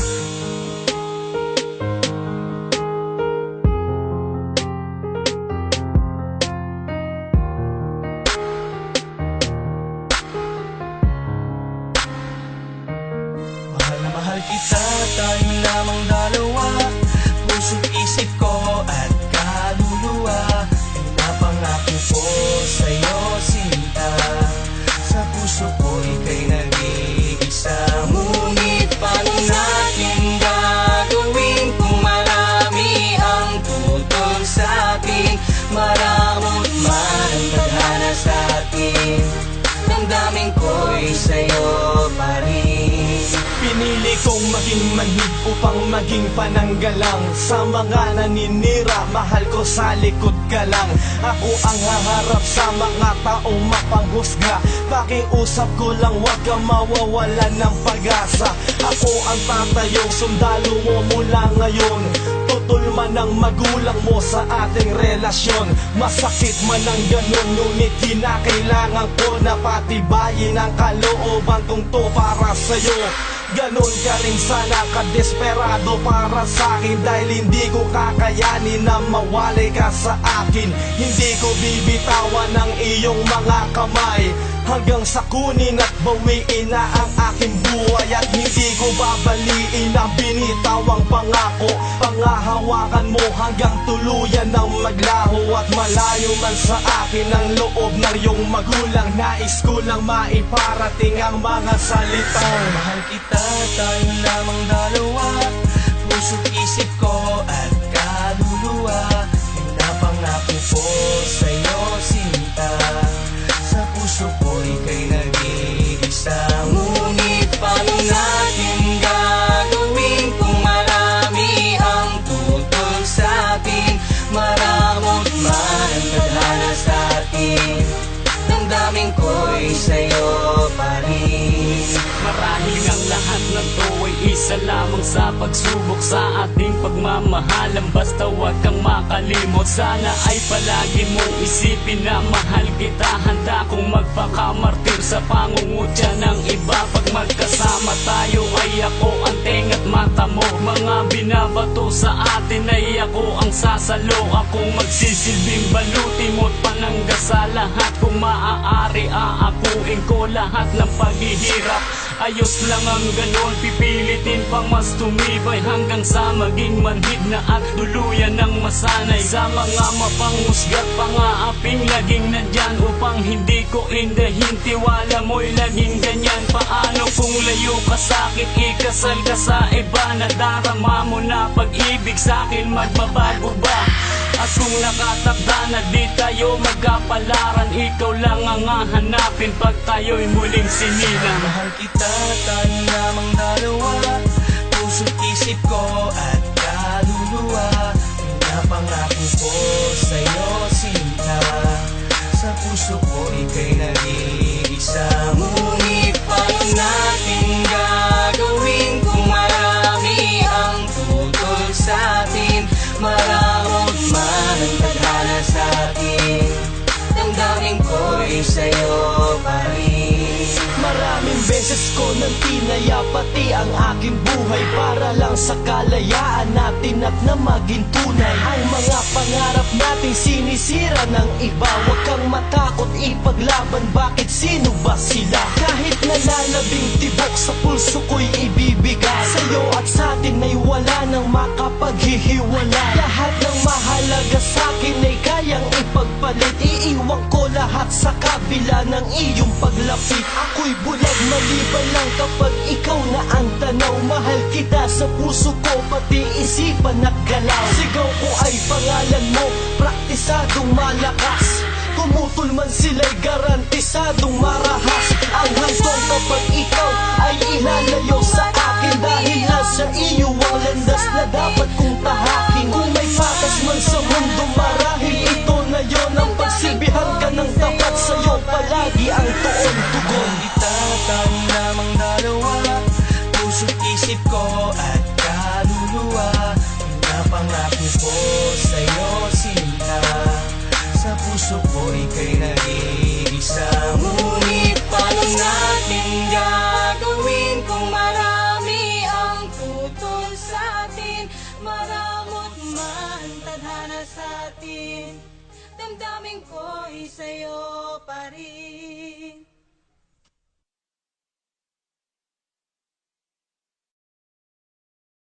Mahal sa'yo pa rin. Pinili kong maging manhid upang maging pananggalang. Sa mga naninira, mahal ko sa likod ka lang. Ako ang haharap sa mga taong mapanghusga. Pakiusap ko lang wag kang mawawalan ng pag-asa. Ako ang tatayong sundalo mo mula ngayon man ang magulang mo sa ating relasyon. Masakit man ang ganun Ngunit kinakailangan ko na patibayin ang kalooban kong to para sa'yo. Ganon ka rin sana kadesperado para sa akin Dahil hindi ko kakayanin na mawalay ka sa akin. Hindi ko bibitawan ang iyong mga kamay. Hanggang sa kunin at bawiin na ang aking buhay At hindi ko babaliin ang binitawang pangako Pangahawakan mo hanggang tuluyan ng maglaho At malayo man sa akin ang loob ng iyong magulang. Nais ko lang maiparating ang mga salitang Mahal kita, tayo lamang dalawa. Puso't isip ko at Damdamin ko'y sa'yo pa rin Marahil ang lahat ng to ay isa lamang sa pagsubok sa ating pagmamahalan. Basta huwag kang makalimot Sana ay palagi mong isipin na mahal kita. Handa kong magpakamartir sa pangungutya ng iba. Pag magkasama tayo ay ako ang tenga't mata mo. Mga binabato sa atin ay ako ang sasalo. Akong magsisilbing baluti mo't panangga sa lahat Kung maaari aakuin ko lahat ng paghihirap. Ayos lang ang ganon, pipilitin pang mas tumibay Hanggang sa maging manhid na at tuluyan ng masanay. Sa mga mapanghusgat, pangaaping laging nandyan Upang hindi ko indahin, tiwala mo'y laging ganyan. Paano kung layo ka sa'kin, ikasal ka sa iba Nadarama mo na pag-ibig sa'kin, magbabago ba? At kung nakatakda na di tayo magkapalaran Ikaw lang ang hahanapin pag tayo'y muling sinilang. Mahal kita, tayo lamang dalawa. Puso't isip ko at kaluluwa. Pinapangako ko sa'yo sinta. Sa puso ko ika'y nag-iisa nang tinaya pati ang aking buhay Para lang sa kalayaan natin at na maging tunay. Ang mga pangarap natin sinisira ng iba. Huwag kang matakot ipaglaban, bakit? Sino ba sila? Kahit nalalabing tibok sa pulso ko'y ibibigay. Sa'yo at sa atin ay wala nang makapaghihiwalay. Lahat ng mahalaga sa akin ay kayang ipagpalit. Iiwan ko lahat sa kabila ng iyong paglapit Ako'y bulag maliban lang kapag ikaw na ang tanaw. Mahal kita sa puso ko pati isipan at galaw. Sigaw ko ay pangalan mo, praktisadong malakas. Tumutol man sila'y garantisadong marahas. Ang hantong kapag ikaw pagsilbihan ka ng tapat sa'yo palagi ang tuon tugon kita, Damdamin ko'y sa'yo pa rin